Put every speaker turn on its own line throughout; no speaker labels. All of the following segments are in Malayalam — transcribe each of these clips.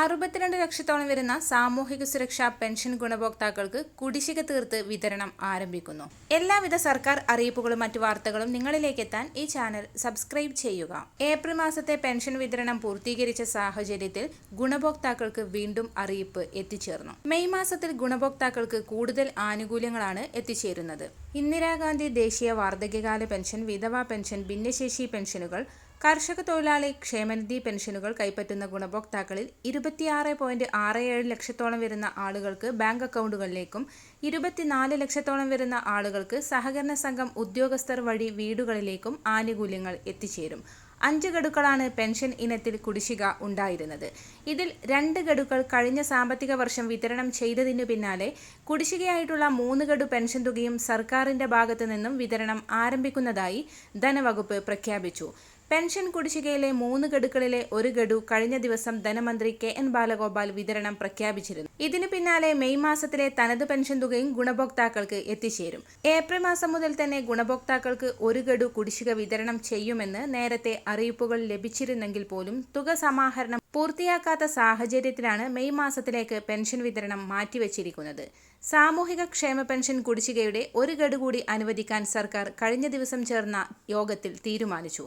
അറുപത്തിരണ്ട് ലക്ഷത്തോളം വരുന്ന സാമൂഹിക സുരക്ഷാ പെൻഷൻ ഗുണഭോക്താക്കൾക്ക് കുടിശ്ശിക തീർത്ത് വിതരണം ആരംഭിക്കുന്നു. എല്ലാവിധ സർക്കാർ അറിയിപ്പുകളും മറ്റു വാർത്തകളും നിങ്ങളിലേക്ക് എത്താൻ ഈ ചാനൽ സബ്സ്ക്രൈബ് ചെയ്യുക. ഏപ്രിൽ മാസത്തെ പെൻഷൻ വിതരണം പൂർത്തീകരിച്ച സാഹചര്യത്തിൽ ഗുണഭോക്താക്കൾക്ക് വീണ്ടും അറിയിപ്പ് എത്തിച്ചേർന്നു. മെയ് മാസത്തിൽ ഗുണഭോക്താക്കൾക്ക് കൂടുതൽ ആനുകൂല്യങ്ങളാണ് എത്തിച്ചേരുന്നത്. ഇന്ദിരാഗാന്ധി ദേശീയ വാർദ്ധക്യകാല പെൻഷൻ വിധവാ പെൻഷൻ ഭിന്നശേഷി പെൻഷനുകൾ കർഷക തൊഴിലാളി ക്ഷേമനിധി പെൻഷനുകൾ കൈപ്പറ്റുന്ന ഗുണഭോക്താക്കളിൽ ഇരുപത്തിയാറ് പോയിന്റ് ആറ് ഏഴ് ലക്ഷത്തോളം വരുന്ന ആളുകൾക്ക് ബാങ്ക് അക്കൗണ്ടുകളിലേക്കും ഇരുപത്തിനാല് ലക്ഷത്തോളം വരുന്ന ആളുകൾക്ക് സഹകരണ സംഘം ഉദ്യോഗസ്ഥർ വഴി വീടുകളിലേക്കും ആനുകൂല്യങ്ങൾ എത്തിച്ചേരും. അഞ്ച് ഗഡുക്കളാണ് പെൻഷൻ ഇനത്തിൽ കുടിശ്ശിക ഉണ്ടായിരുന്നത്. ഇതിൽ രണ്ട് ഗഡുക്കൾ കഴിഞ്ഞ സാമ്പത്തിക വർഷം വിതരണം ചെയ്തതിനു പിന്നാലെ കുടിശ്ശികയായിട്ടുള്ള മൂന്ന് ഗഡു പെൻഷൻ തുകയും സർക്കാരിന്റെ ഭാഗത്തു നിന്നും വിതരണം ആരംഭിക്കുന്നതായി ധനവകുപ്പ് പ്രഖ്യാപിച്ചു. പെൻഷൻ കുടിശ്ശികയിലെ മൂന്ന് ഗഡുക്കളിലെ ഒരു ഗഡു കഴിഞ്ഞ ദിവസം ധനമന്ത്രി കെ എൻ ബാലഗോപാൽ വിതരണം പ്രഖ്യാപിച്ചിരുന്നു. ഇതിനു പിന്നാലെ മെയ് മാസത്തിലെ തനത് പെൻഷൻ തുകയും ഗുണഭോക്താക്കൾക്ക് എത്തിച്ചേരും. ഏപ്രിൽ മാസം മുതൽ തന്നെ ഗുണഭോക്താക്കൾക്ക് ഒരു ഗഡു കുടിശ്ശിക വിതരണം ചെയ്യുമെന്ന് നേരത്തെ അറിയിപ്പുകൾ ലഭിച്ചിരുന്നെങ്കിൽ പോലും തുക സമാഹരണം പൂർത്തിയാക്കാത്ത സാഹചര്യത്തിലാണ് മെയ് മാസത്തിലേക്ക് പെൻഷൻ വിതരണം മാറ്റിവെച്ചിരിക്കുന്നത്. സാമൂഹിക ക്ഷേമ പെൻഷൻ കുടിശ്ശികയുടെ ഒരു ഗഡു കൂടി അനുവദിക്കാൻ സർക്കാർ കഴിഞ്ഞ ദിവസം ചേർന്ന യോഗത്തിൽ തീരുമാനിച്ചു.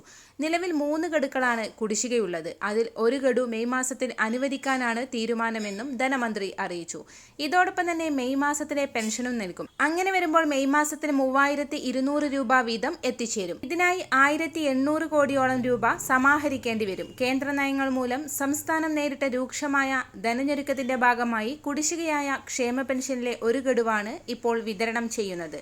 നിലവിൽ മൂന്ന് ഗഡുക്കളാണ് കുടിശ്ശികയുള്ളത്. അതിൽ ഒരു ഗഡു മെയ് മാസത്തിൽ അനുവദിക്കാനാണ് തീരുമാനമെന്നും ധനമന്ത്രി അറിയിച്ചു. ഇതോടൊപ്പം തന്നെ മെയ് മാസത്തിലെ പെൻഷനും നൽകും. അങ്ങനെ വരുമ്പോൾ മെയ് മാസത്തിൽ മൂവായിരത്തി ഇരുന്നൂറ് രൂപ വീതം എത്തിച്ചേരും. ഇതിനായി ആയിരത്തി എണ്ണൂറ് കോടിയോളം രൂപ സമാഹരിക്കേണ്ടി വരും. കേന്ദ്ര നയങ്ങൾ മൂലം സംസ്ഥാനം നേരിട്ട രൂക്ഷമായ ധനഞ്ഞൊരുക്കത്തിന്റെ ഭാഗമായി കുടിശ്ശികയായ ക്ഷേമ പെൻഷനിലെ ഒരു ഗഡുവാണ് ഇപ്പോൾ വിതരണം ചെയ്യുന്നത്.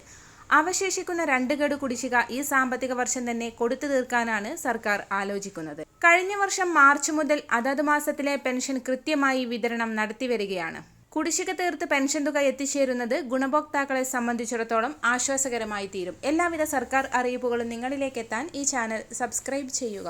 അവശേഷിക്കുന്ന രണ്ട് ഗഡു കുടിശ്ശിക ഈ സാമ്പത്തിക വർഷം തന്നെ കൊടുത്തു തീർക്കാനാണ് സർക്കാർ ആലോചിക്കുന്നത്. കഴിഞ്ഞ വർഷം മാർച്ച് മുതൽ അതത് മാസത്തിലെ പെൻഷൻ കൃത്യമായി വിതരണം നടത്തിവരികയാണ് കുടിശ്ശിക തീർത്ത് പെൻഷൻ തുക എത്തിച്ചേരുന്നത് ഗുണഭോക്താക്കളെ സംബന്ധിച്ചിടത്തോളം ആശ്വാസകരമായി തീരും. എല്ലാവിധ സർക്കാർ അറിയിപ്പുകളും നിങ്ങളിലേക്ക് എത്താൻ ഈ ചാനൽ സബ്സ്ക്രൈബ് ചെയ്യുക.